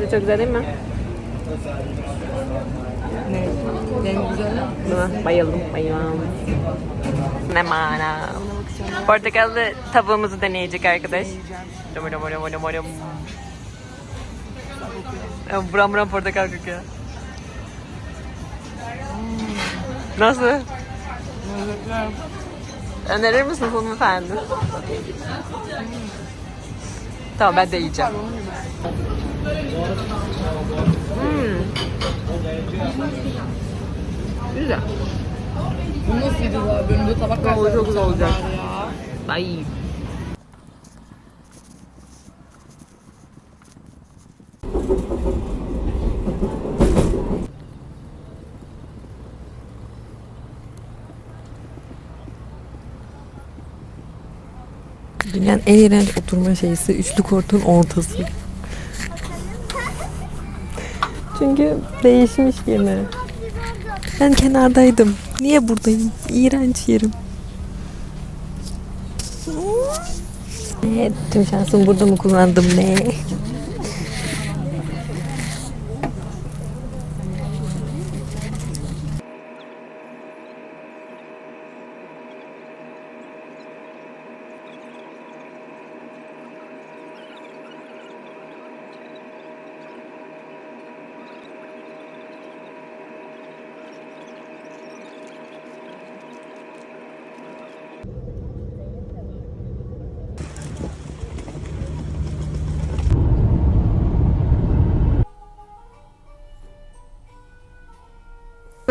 Sizce çok güzel değil mi? Ne? Ne güzel. Buna bayıldım. Bayıldım. Ne mana. Portakallı tavuğumuzu deneyecek arkadaş. Dum dum dum dum. Ya, Buram buram portakal kokuyor. Nasıl? Önerir misiniz hanımefendi? Tamam ben de yiyeceğim. Hmm. Güzel. Bu nasıl güzel? Benim de tabak Oo, çok güzel olacak. Ay. Dünyanın en iğrenç oturma şeysi üçlü kortun ortası. Çünkü değişmiş yine. Ben kenardaydım. Niye buradayım? İğrenç yerim. Ne? Tüm şansımı burada mı kullandım ne?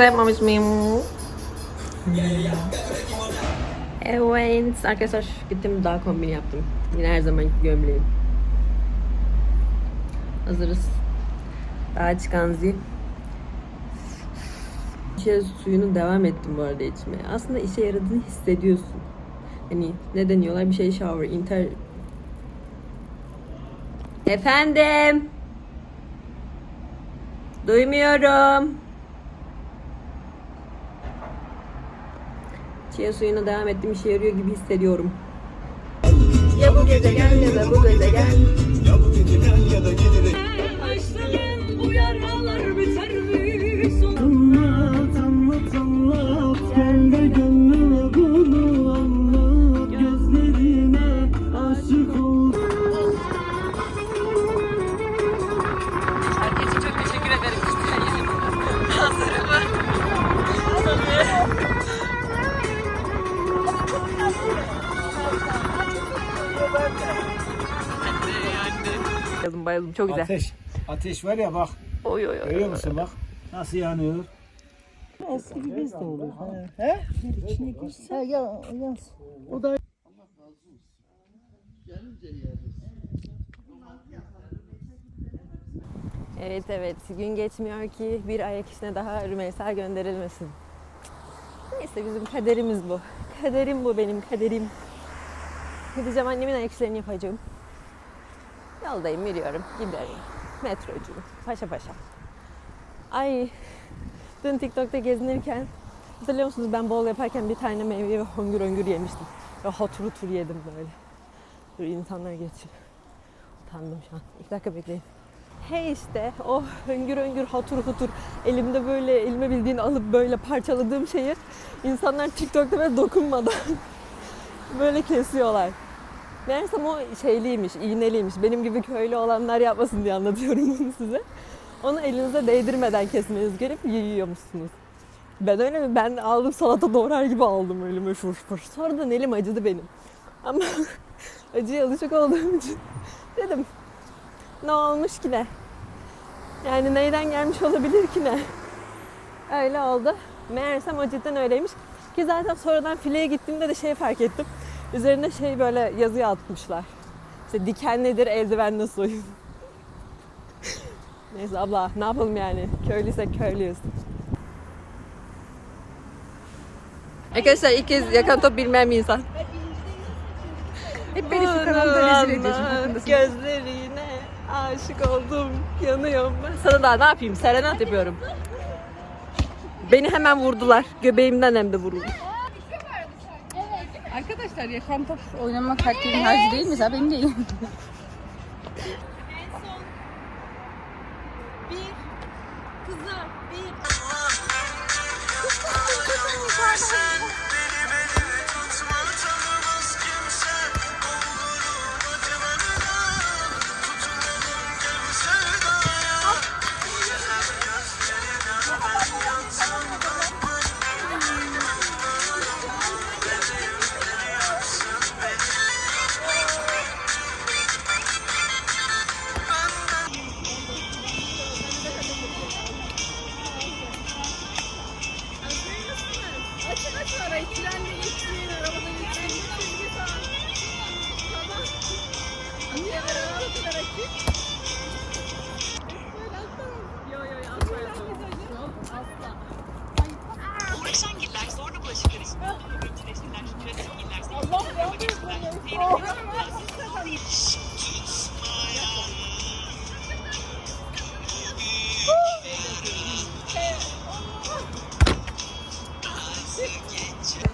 Yapmamış mıyım? Evet arkadaşlar gittim daha kombin yaptım. Yine her zamanki gömleğim. Hazırız. Daha çıkan zil. İşe suyunu devam ettim bu arada içmeye. Aslında işe yaradığını hissediyorsun. Hani ne deniyorlar bir şey shower, inter... Efendim? Duymuyorum. Chia suyuna devam ettim işe yarıyor gibi hissediyorum. Ya bu gezegen ya da bu gezegen. Anlat anlat anlat Gel de gönlüme bunu anlat Gözlerine aşık oldum Herkese çok teşekkür ederim. Hazırımı. Bayıldım bayıldım çok güzel. Ateş. Ateş var ya bak. Oy oy oy. Görüyor musun bak. Nasıl yanıyor. Evet evet gün geçmiyor ki bir ayak işine daha Rümeysa gönderilmesin. Neyse bizim kaderimiz bu. Kaderim bu benim kaderim. Gideceğim annemin ayak işlerini yapacağım. Yoldayım yürüyorum giderim. Metrocuyum paşa paşa. Ay dün TikTok'ta gezinirken hatırlıyor musunuz ben bol yaparken bir tane meyve ve hongür hongür yemiştim. Ve hotur hotur yedim böyle. Dur insanlar geçiyor. Utandım şu an. İlk dakika bekleyin. He işte o hüngür hüngür hatur hutur elimde böyle elime bildiğin alıp böyle parçaladığım şeyi insanlar TikTok'ta böyle dokunmadan böyle kesiyorlar. Meğersem o şeyliymiş, iğneliymiş. Benim gibi köylü olanlar yapmasın diye anlatıyorum bunu size. Onu elinize değdirmeden kesmeniz gerek yiyormuşsunuz. Ben öyle mi? Ben aldım salata doğrar gibi aldım elime şur şur. Sonradan elim acıdı benim. Ama acıya alışık olduğum için dedim ne olmuş ki ne? Yani neyden gelmiş olabilir ki ne? Öyle oldu. Meğersem o cidden öyleymiş. Ki zaten sonradan fileye gittiğimde de şey fark ettim. Üzerine şey böyle yazı atmışlar. İşte diken nedir, eldiven nasıl soyun. Neyse abla ne yapalım yani. Köylüysek köylüyüz. Arkadaşlar ilk kez yakan top bilmeyen bir insan. Hep beni kanalda rezil ediyorsun. Gözlerine aşık oldum. Yanıyorum ben. Sana daha ne yapayım? Serenat yapıyorum. Beni hemen vurdular. Göbeğimden hem de vuruldu. Arkadaşlar yakan top oynamak herkesin harcı değil mi? Benim değil. kadar açık?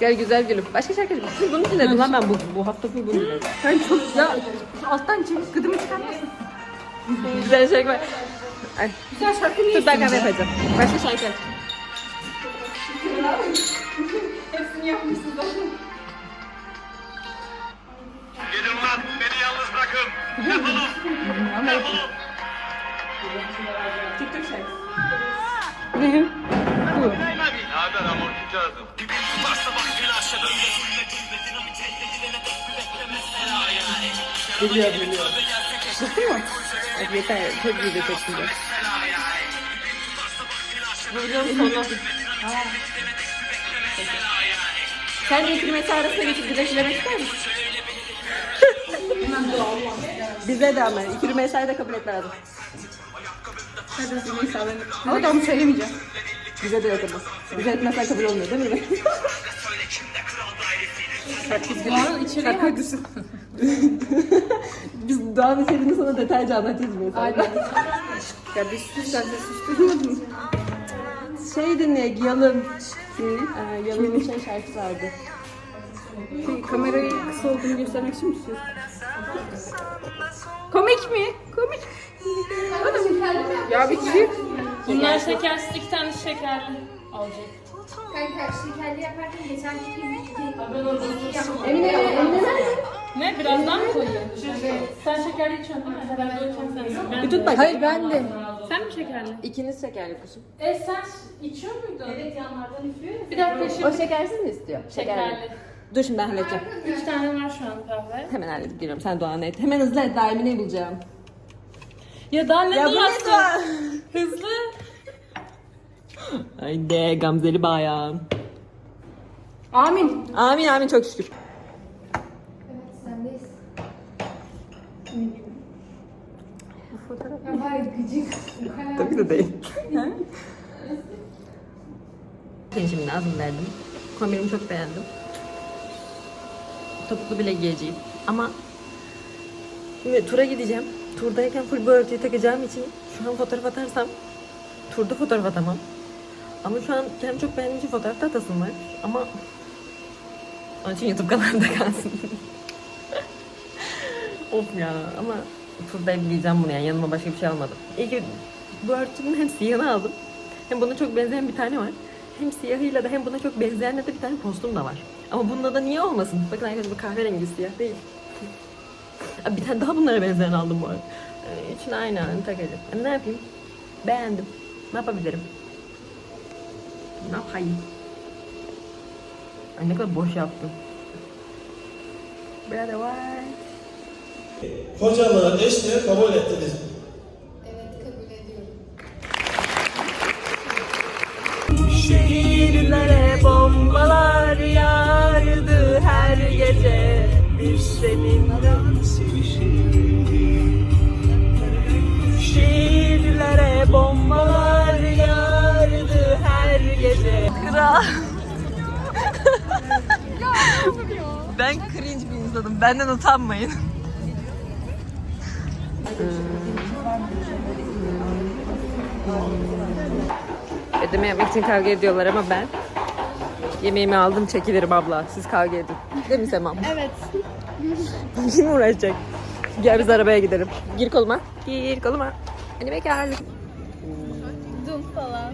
Gel güzel gülüm. Başka şarkı Siz bunu dinledim lan ben bu, bu hafta full bunu dinledim. Ben çok ya alttan çek gıdımı çıkarmasın. Güzel şarkı var. Ay. Güzel şarkı niye Dur ben kahve yapacağım. Başka şarkı aç. Hepsini yapmışsın zaten. Gidin lan beni yalnız bırakın. Defolun. Defolun. TikTok şarkısı. Geliyor geliyor. Evet, yeter. Çok güzel çok güzel. Bu videonun sonu. Sen de ikili mesai arasında geçip güneşlemek ister misin? Bize de ama ikili mesai de kabul et lazım. Ama da onu söylemeyeceğim. Bize de yok ama. Bize etmezsen kabul olmuyor değil mi? Doğanın içeriği haklısın. Biz Doğan içeriğini sana detaylıca anlatacağız mesela. Aynen. ya bir sus sen de sus. Şey dinle, Yalın. Ee, Yalın'ın şey şarkısı vardı. Şey, kamerayı kısa olduğunu göstermek için mi istiyorsun? Komik mi? Komik. Ya bir şey. Bunlar şekersiz iki tane şekerli olacak. Kanka şekerli yaparken geçen gibi Emine, Emine nerede? Ne? Birazdan mı koyayım? Sen şekerli içiyorsun değil mi? Herhalde ölçen sensin. Ben Bir tut bak. Hayır ben de. Sen mi şekerli? İkiniz şekerli kuşum. E sen içiyor muydun? Evet yanlardan üflüyor ya. Bir dakika şimdi. O şekersiz mi istiyor? Şekerli. Dur şimdi ben halledeceğim. Üç tane var şu an kahve. Hemen halledip geliyorum. Sen Doğan'ı et. Hemen hızlı et. Daha Emine'yi bulacağım. Ya daha ne Ya bu ne duarsın? Doğan? Hızlı. Haydi Gamzeli bayan. Amin. Amin amin çok şükür. Ya var ya gıcık. Bu kadar. Tabii de değil. Şimdi lazım verdim. Kombinimi çok beğendim. Topuklu bile giyeceğim. Ama şimdi tura gideceğim. Turdayken full bu örtüyü takacağım için şu an fotoğraf atarsam turda fotoğraf atamam. Ama şu an kendimi çok beğendiğim için fotoğraf da atasım var. Ama onun için YouTube kanalında kalsın. Of ya ama turda giyeceğim bunu yani yanıma başka bir şey almadım. İyi ki bu örtünün hem siyahını aldım. Hem buna çok benzeyen bir tane var. Hem siyahıyla da hem buna çok benzeyenle de bir tane postum da var. Ama bunda da niye olmasın? Bakın arkadaşlar bu kahverengi siyah değil. Bir tane daha bunlara benzeyen aldım bu arada. Ee, Üçünü aynı anda takacağım. Ama ne yapayım? Beğendim. Ne yapabilirim? Ne yapayım? Ay ne kadar boş yaptım. Brother White. Kocalığı, eşliği kabul ettiniz. Evet kabul ediyorum. Şehirlere bombalar yağardı her gece Biz seninle Şehirlere bombalar yağardı her gece Kral Ben cringe bir insanım. Benden utanmayın. Ödeme yapmak için kavga ediyorlar ama ben yemeğimi aldım çekilirim abla. Siz kavga edin. Değil mi Semam? Evet. Kim uğraşacak? Gel biz arabaya gidelim. Gir koluma. Gir koluma. Hani bekarlık. Dum falan.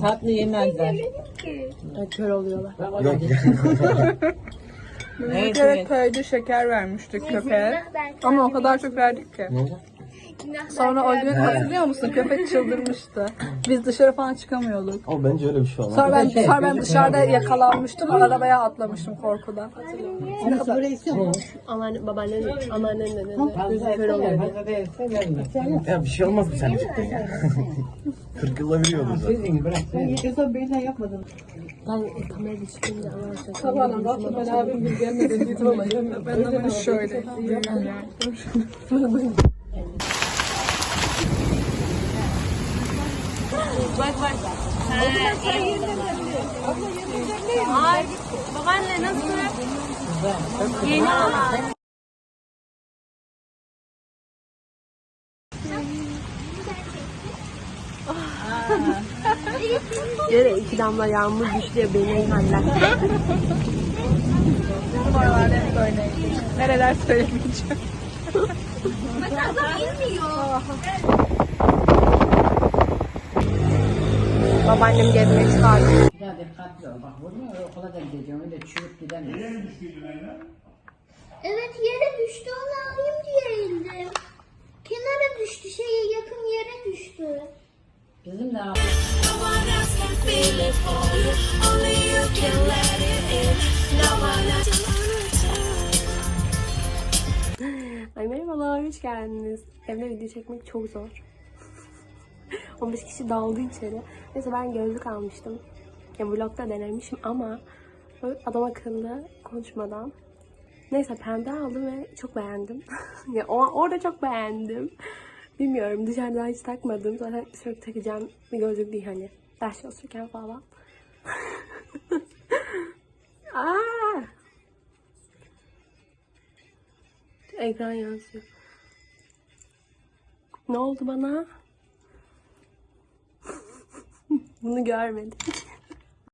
Tatlı yemezler. Kör oluyorlar. Bir kere köyde şeker vermiştik köpeğe. Ama o kadar çok verdik ki. Sonra o gün hatırlıyor musun? Köpek çıldırmıştı. Biz dışarı falan çıkamıyorduk. Ama bence öyle bir şey olmaz. Sonra ben, sonra ben dışarıda yakalanmıştım. Arabaya atlamıştım korkudan. Anneanne, babaannem, anneannem de dedi. Gözü kör oluyor. Ya bir şey olmaz mı sence? 40 yılda bir yolda zaten. Ben kamerayı çıkınca anneannem Sabahına baktım ben abim bir olayım. Ben de bunu şöyle. Babaanne nasıl? Yeni alan. Yere iki damla yağmur düştü ya beni haller. Oralarda hep böyleydi. Nereler söylemeyeceğim. Babaannem gezmeye çıkardı. Ya dikkatli ol. Bak vurma okula da gideceğim. Öyle çürüp gidemez. Evet yere düştü onu alayım diye eğildim. Kenara düştü şeye yakın yere düştü. Bizim de Ay merhabalar, hoş geldiniz. Evde video çekmek çok zor. 15 kişi daldı içeri. Neyse ben gözlük almıştım. Ya vlogda denemişim ama adam akıllı konuşmadan. Neyse pembe aldım ve çok beğendim. ya o, orada çok beğendim. Bilmiyorum dışarıda hiç takmadım. Zaten sürekli takacağım bir gözlük değil hani. Ders çalışırken falan. Aa! Ekran yansıyor. Ne oldu bana? Bunu görmedim.